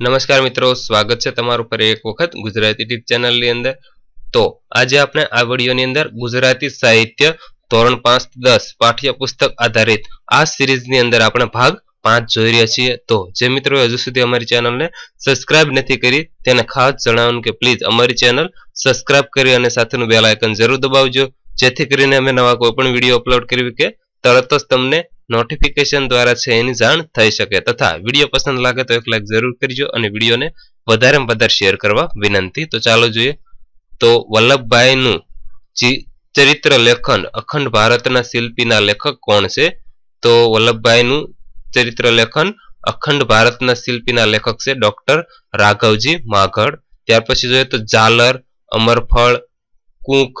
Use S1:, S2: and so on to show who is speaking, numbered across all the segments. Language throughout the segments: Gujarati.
S1: નમસ્કાર મિત્રો, સ્વાગત છે તમારું ફરી એક વખત ગુજરાતી ટીપ ચેનલની અંદર. તો આજે આપણે આ વિડીયોની અંદર ગુજરાતી સાહિત્ય ધોરણ પાંચ દસ પાઠ્યપુસ્તક આધારિત આ સિરીઝની અંદર આપણે ભાગ પાંચ જોઈ રહ્યા છીએ. તો જે મિત્રો હજુ સુધી અમારી ચેનલને સબસ્ક્રાઇબ નથી કરી, તેને ખાસ જણાવવાનું કે પ્લીઝ અમારી ચેનલ સબસ્ક્રાઇબ કરી અને સાથેનું બેલ આઇકન જરૂર દબાવજો. જેથી કરીને અમે નવા કોઈ પણ વીડિયો અપલોડ કરવી કે તરત જ તમને નોટિફિકેશન દ્વારા છે એની જાણ થઈ શકે તથા વીડિયો પસંદ લાગે તો એક લાઈક જરૂર કરજો અને વિડીયોને વધારેમાં વધારે શેર કરવા વિનંતી. તો ચાલો જોઈએ. તો વલ્લભભાઈનું ચરિત્ર લેખન, અખંડ ભારતના શિલ્પીના લેખક કોણ છે? તો વલ્લભભાઈનું ચરિત્ર લેખન, અખંડ ભારતના શિલ્પીના લેખક છે ડોક્ટર રાઘવજી માઘડ. ત્યાર પછી જોઈએ તો ઝાલર, અમરફળ, કુંક,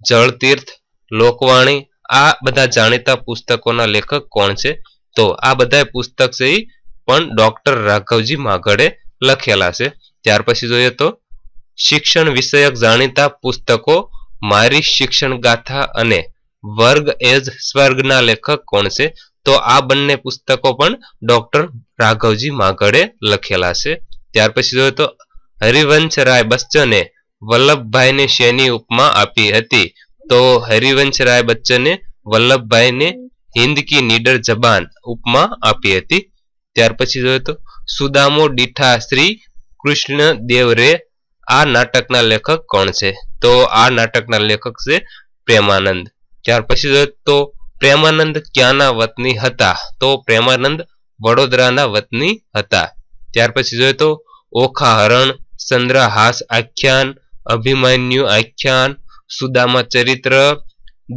S1: જળતીર્થ, લોકવાણી આ બધા જાણીતા પુસ્તકોના લેખક કોણ છે? તો આ બધા પુસ્તક છે પણ ડોક્ટર રાઘવજી માગડે લખેલા છે. ત્યાર પછી જોઈએ તો, શિક્ષણ વિષયક જાણીતા પુસ્તકો મારી શિક્ષણ ગાથા અને વર્ગ એજ સ્વર્ગના લેખક કોણ છે? તો આ બંને પુસ્તકો પણ ડોક્ટર રાઘવજી માગડે લખેલા છે. ત્યાર પછી જોઈએ તો, હરિવંશ રાય બચ્ચને વલ્લભભાઈને શેની ઉપમા આપી હતી? તો હરિવંશ રાય બચ્ચને વલ્લભભાઈને હિન્દ કી નીડર જબાન ઉપમા આપી હતી. ત્યાર પછી જોઈએ તો સુદામો ડીઠા શ્રી કૃષ્ણ દેવ રે આ નાટકના લેખક કોણ છે? તો આ નાટકના લેખક છે પ્રેમાનંદ. ત્યાર પછી જોઈએ તો પ્રેમાનંદ ક્યાંના વતની હતા? તો પ્રેમાનંદ વડોદરાના વતની હતા. ત્યાર પછી જોઈએ તો ઓખા હરણ ચંદ્રહાસ આખ્યાન, અભિમન્યુ આખ્યાન સુદામા ચરિત્ર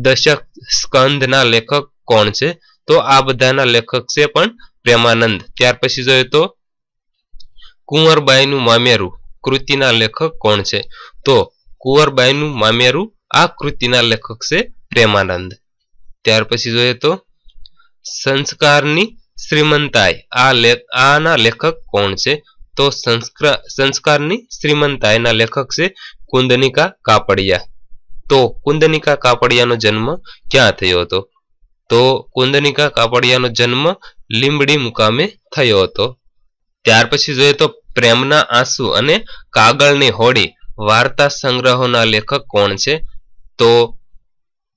S1: દશક સ્કંદના લેખક કોણ છે? તો આ બધાના લેખક છે પણ પ્રેમાનંદ. ત્યાર પછી જોઈએ તો કુંવરબાઈનું મામેરું કૃતિના લેખક કોણ છે? તો કુંવરબાઈનું મામેરું આ કૃતિના લેખક છે પ્રેમાનંદ. ત્યાર પછી જોઈએ તો સંસ્કારની શ્રીમંતાઈ. આ લેખ આના લેખક કોણ છે? તો સંસ્કારની શ્રીમંતાઈના લેખક છે કુંદનિકા કાપડિયા. તો કુંદનિકા કાપડિયાનો જન્મ ક્યાં થયો હતો? તો કુંદનિકા કાપડિયાનો જન્મ લીંબડી મુકામે થયો હતો. ત્યાર પછી જોઈએ તો પ્રેમના આંસુ અને કાગળની હોડી વાર્તા સંગ્રહોના લેખક કોણ છે? તો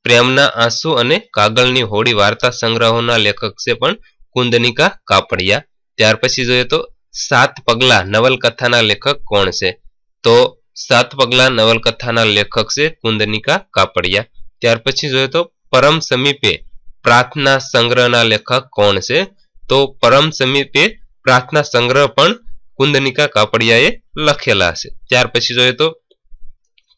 S1: પ્રેમના આંસુ અને કાગળની હોડી વાર્તા સંગ્રહોના લેખક છે પણ કુંદનિકા કાપડિયા. ત્યાર પછી જોઈએ તો સાત પગલા નવલકથાના લેખક કોણ છે? તો સાત પગલા નવલકથાના લેખક છે કુંદનિકા કાપડિયા. ત્યાર પછી જોઈએ તો પરમ સમીપે પ્રાર્થના સંગ્રહના લેખક કોણ છે? તો પરમ સમીપે પ્રાર્થના સંગ્રહ પણ કુંદનિકા કાપડિયાએ લખેલા છે. ત્યાર પછી જોઈએ તો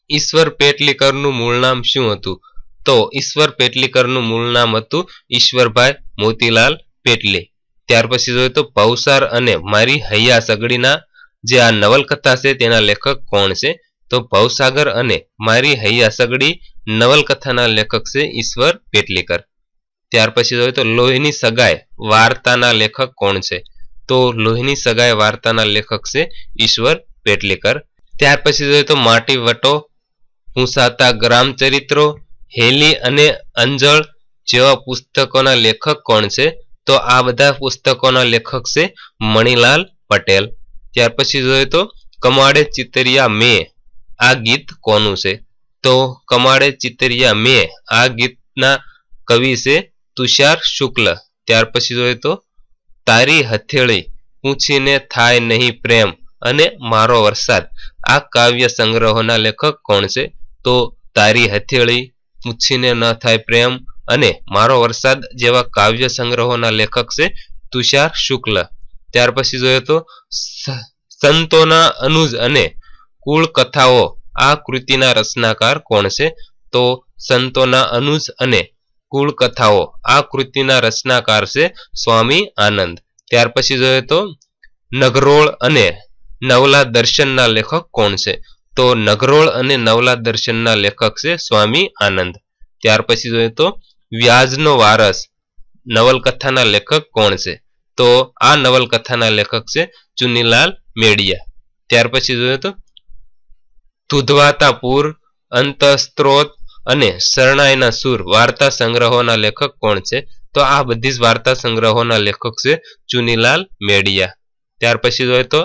S1: ઈશ્વર પેટલીકરનું મૂળ નામ શું હતું? તો ઈશ્વર પેટલીકરનું મૂળ નામ હતું ઈશ્વરભાઈ મોતીલાલ પેટલી. ત્યાર પછી જોઈએ તો ભવસાર અને મારી હૈયા સગડીના જે આ નવલકથા છે તેના લેખક કોણ છે? તો ભવસાગર અને મારી હૈયા સગડી નવલકથાના લેખક છે ઈશ્વર પેટલીકર. ત્યાર પછી જોઈએ તો લોહીની સગાઈ વાર્તાના લેખક કોણ છે? તો લોહીની સગાઈ વાર્તાના લેખક છે ઈશ્વર પેટલીકર. ત્યાર પછી જોઈએ તો માટી વટો પૂંસાતા ગ્રામચરિત્રો, હેલી અને અંજળ જેવા પુસ્તકોના લેખક કોણ છે? તો આ બધા પુસ્તકોના લેખક છે મણિલાલ પટેલ. ત્યાર પછી જોઈએ તો, કમાડે ચિતરિયા મે, આ ગીત કોનું છે? તો કમાડે ચિતરિયા મે, આ ગીતના કવિ છે તુષાર શુક્લ. ત્યાર પછી જોઈએ તો, તારી હથેળી પૂછીને થાય નહીં પ્રેમ અને મારો વરસાદ. આ કાવ્ય સંગ્રહોના લેખક કોણ છે? તો તારી હથેળી પૂછીને ન થાય પ્રેમ અને મારો વરસાદ જેવા કાવ્ય સંગ્રહોના લેખક છે તુષાર શુક્લ. ત્યાર પછી જોઈએ તો સંતોના અનુજ અને કુળ કથાઓ આ કૃતિના રચનાકાર કોણ છે? તો સંતોના અનુજ અને કુળ કથાઓ આ કૃતિના રચનાકાર છે સ્વામી આનંદ. ત્યાર પછી જોઈએ તો નગરોળ અને નવલા દર્શનના લેખક કોણ છે? તો નગરોળ અને નવલા દર્શનના લેખક છે સ્વામી આનંદ. ત્યાર પછી જોઈએ તો વ્યાજનો વારસ. નવલકથાના લેખક કોણ છે? તો આ નવલકથાના લેખક છે ચુનીલાલ મેડિયા. ત્યાર પછી જોયું તો ધુધવાતા પૂર અંતસ્ત્રોત અને શરણાઈના સુર વાર્તા સંગ્રહોના લેખક કોણ છે? તો આ બધી જ વાર્તા સંગ્રહોના લેખક છે ચુનીલાલ મેડિયા. ત્યાર પછી જોઈએ તો,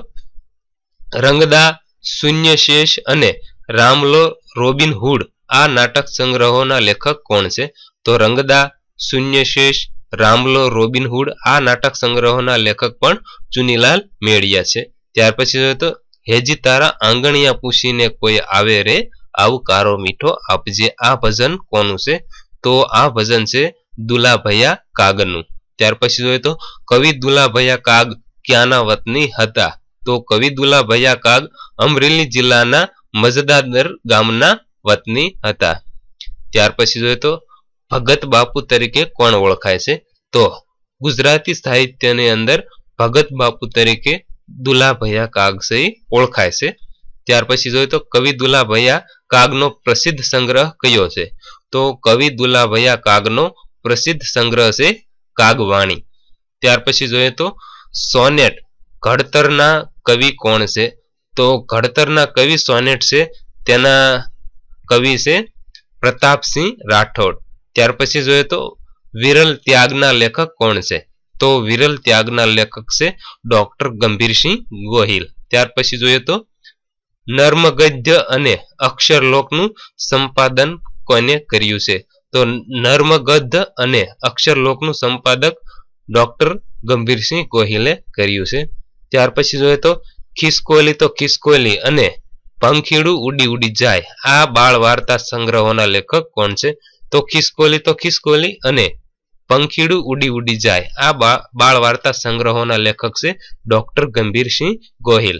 S1: રંગદા, શૂન્યશેષ અને રામલો રોબિન હુડ આ નાટક સંગ્રહોના લેખક કોણ છે? તો રંગદા, શૂન્યશેષ રામલો રોબિનહુડ આ નાટક સંગ્રહોના લેખક પણ ચુનીલાલ મેળિયા છે. ત્યાર પછી તો હેજી તારા આંગણિયા પૂછીને કોઈ આવે રે? આવું કારો મીઠો આપજે આ ભજન કોનું છે? તો આ ભજન છે દુલાભૈયા કાગનું. ત્યાર પછી જોઈએ તો કવિ દુલાભૈયા કાગ ક્યાંના વતની હતા? તો કવિ દુલાભૈયા કાગ અમરેલી જિલ્લાના મજદાદર ગામના વતની હતા. ત્યાર પછી જોઈએ તો ભગત બાપુ તરીકે કોણ ઓળખાય છે? તો ગુજરાતી સાહિત્યની અંદર ભગત બાપુ તરીકે દુલાભૈયા કાગ ઓળખાય છે. ત્યાર પછી જોઈએ તો કવિ દુલાભૈયા કાગનો પ્રસિદ્ધ સંગ્રહ કયો છે? તો કવિ દુલાભૈયા કાગનો પ્રસિદ્ધ સંગ્રહ છે કાગવાણી. ત્યાર પછી જોઈએ તો સોનેટ ઘડતરના કવિ કોણ છે? તો ઘડતરના કવિ સોનેટ છે તેના કવિ છે પ્રતાપસિંહ રાઠોડ. ત્યાર પછી જોઈએ તો વિરલ ત્યાગના લેખક કોણ છે? તો વિરલ ત્યાગના લેખક છે ડોક્ટર ગંભીરસિંહ ગોહિલ. ત્યાર પછી જોઈએ તો નર્મગદ્ય અને અક્ષરલોકનું સંપાદન કોને કર્યું છે? તો નર્મગદ્ય અને અક્ષરલોકનું સંપાદક ડોક્ટર ગંભીરસિંહ ગોહિલે કર્યું છે. ત્યાર પછી જોઈએ તો ખિસકોલી તો ખિસકોલી અને પંખીડું ઉડી ઉડી જાય. આ બાળ વાર્તા સંગ્રહોના લેખક કોણ છે? તો ખિસકોલી તો ખિસકોલી અને પંખીડું ઉડી ઉડી જાય. આ બાળ વાર્તા સંગ્રહોના લેખક છે ડોક્ટર ગંભીરસિંહ ગોહિલ.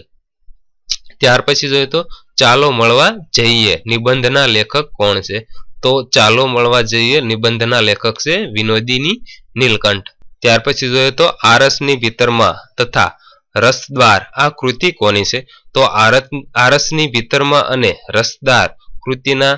S1: ત્યાર પછી જોઈએ તો ચાલો મળવા જઈએ. નિબંધના લેખક કોણ છે? તો ચાલો મળવા જઈએ. નિબંધના લેખક છે વિનોદીની નીલકંઠ. ત્યાર પછી જોઈએ તો આરસની ભીતરમાં તથા રસદ્વાર. આ કૃતિ કોની છે? તો આરસની ભીતરમાં અને રસદાર કૃતિના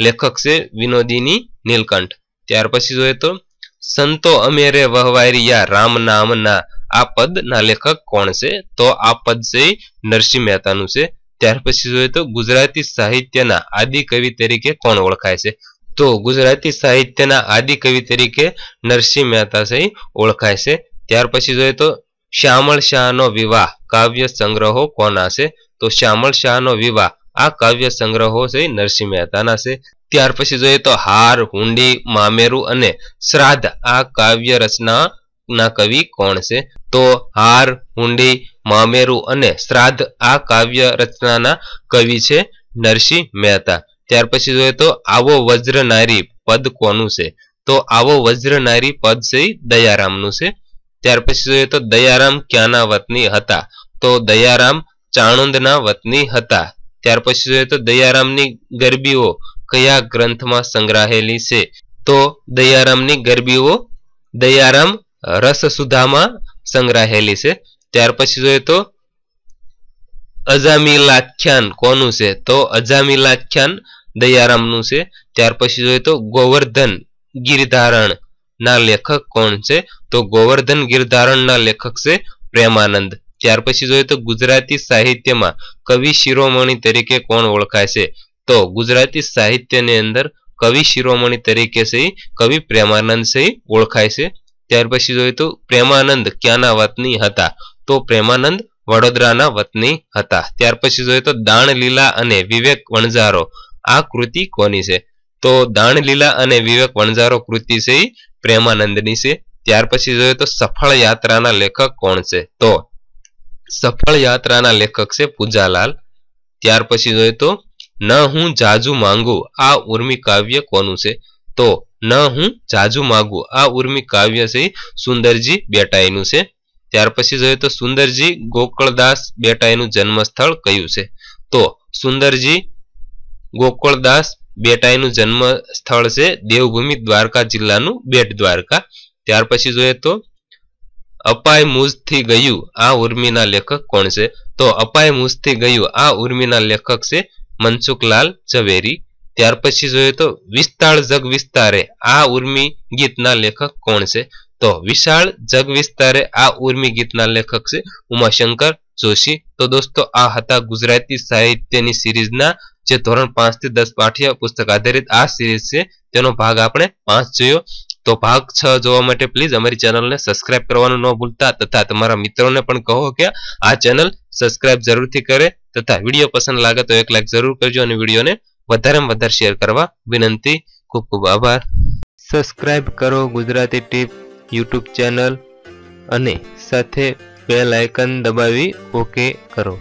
S1: લેખક છે વિનોદીની નીલકંઠ. ત્યાર પછી જોઈએ તો, સંતો અમેરે વહવાયરિયા રામ નામના આ પદ ના લેખક કોણ છે? તો આ પદ છે નરસિંહ મહેતાનું છે. ત્યાર પછી જોઈએ તો, ગુજરાતી સાહિત્યના આદિ કવિ તરીકે કોણ ઓળખાય છે? તો ગુજરાતી સાહિત્યના આદિ કવિ તરીકે નરસિંહ મહેતા છે ઓળખાય છે. ત્યાર પછી જોઈએ તો શ્યામળ શાહનો વિવાહ કાવ્ય સંગ્રહો કોના છે? તો શ્યામળ શાહનો વિવાહ આ કાવ્ય સંગ્રહો છે નરસિંહ મહેતાના છે. ત્યાર પછી જોઈએ તો હાર, હુંડી, મામેરું અને શ્રાદ્ધ આ કાવ્ય રચના ના કવિ કોણ છે? તો હાર, હુંડી, મામેરું અને શ્રાદ્ધ આ કાવ્ય રચનાના કવિ છે નરસિંહ મહેતા. ત્યાર પછી જોઈએ તો આવો વજ્ર નારી પદ કોનું છે? તો આવો વજ્ર નારી પદ છે દયારામનું છે. ત્યાર પછી જોઈએ તો દયારામ ક્યાંના વતની હતા? તો દયારામ ચાણુંદના વતની હતા. ત્યાર પછી જોઈએ તો દયારામની ગરબીઓ કયા ગ્રંથમાં સંગ્રહાયેલી છે? તો દયારામની ગરબીઓ દયારામ રસ સુધામાં સંગ્રહાયેલી છે. ત્યાર પછી જોઈએ તો અજામીલાખ્યાન કોનું છે? તો અજામીલાખ્યાન દયારામનું છે. ત્યાર પછી જોઈએ તો ગોવર્ધન ગિરધારણ ના લેખક કોણ છે? તો ગોવર્ધન ગિરધારણ ના લેખક છે પ્રેમાનંદ. ત્યાર પછી જોઈએ તો ગુજરાતી સાહિત્યમાં કવિ શિરોમણી તરીકે કોણ ઓળખાય છે? તો ગુજરાતી સાહિત્યની અંદર કવિ શિરોમણી તરીકે છે કવિ પ્રેમાનંદ છે ઓળખાય છે. ત્યાર પછી જોઈએ તો પ્રેમાનંદ ક્યાંના વતની હતા? તો પ્રેમાનંદ વડોદરાના વતની હતા. ત્યાર પછી જોઈએ તો દાણલીલા અને વિવેક વણઝારો. આ કૃતિ કોની છે? તો દાણલીલા અને વિવેક વણઝારો કૃતિ છે પ્રેમાનંદની છે. ત્યાર પછી જોઈએ તો સફળ યાત્રાના લેખક કોણ છે? તો સફળ યાત્રાના લેખક છે પૂજાલાલ. ત્યાર પછી જોઈએ તો, ન હું જાજુ માંગુ, આ ઉર્મી કાવ્ય કોનું છે? તો, ન હું જાજુ માંગુ, આ ઉર્મી કાવ્ય છે સુંદરજી બેટાઈનું છે. ત્યાર પછી જોઈએ તો, સુંદરજી ગોકળદાસ બેટાઈનું જન્મસ્થળ કયું છે? તો, સુંદરજી ગોકળદાસ બેટાઈનું જન્મ સ્થળ છે દેવભૂમિ દ્વારકા જિલ્લાનું બેટ દ્વારકા. ત્યાર પછી જોઈએ તો અપાય મુજથી ગયું આ ઉર્મિના લેખક કોણ છે? તો અપાય મુજથી ગયું આ ઉર્મિના લેખક છે મનસુખલાલ ઝવેરી. ત્યાર પછી જોઈએ તો વિસ્તાળ જગ વિસ્તારે આ ઉર્મી ગીતના લેખક કોણ છે? તો વિશાળ જગ વિસ્તારે આ ઉર્મી ગીતના લેખક છે ઉમાશંકર જોશી. તો દોસ્તો, આ હતા ગુજરાતી સાહિત્યની સિરીઝના જે ધોરણ પાંચથી દસ પાઠ્ય પુસ્તક આધારિત આ સિરીઝ છે. તેનો ભાગ આપણે પાંચ જોયો. તો ભાગ છ જોવા માટે પ્લીઝ અમારી ચેનલને સબસ્ક્રાઇબ કરવાનું ન ભૂલતા તથા તમારા મિત્રોને પણ કહો કે આ ચેનલ સબસ્ક્રાઇબ જરૂરથી કરે તથા વીડિયો પસંદ લાગે તો એક લાઈક જરૂર કરજો અને વિડીયોને વધારેમાં વધારે શેર કરવા વિનંતી. ખૂબ ખૂબ આભાર. સબસ્ક્રાઇબ કરો ગુજરાતી ટીપ યુટ્યુબ ચેનલ અને સાથે બેલ આઇકન દબાવી ઓકે કરો.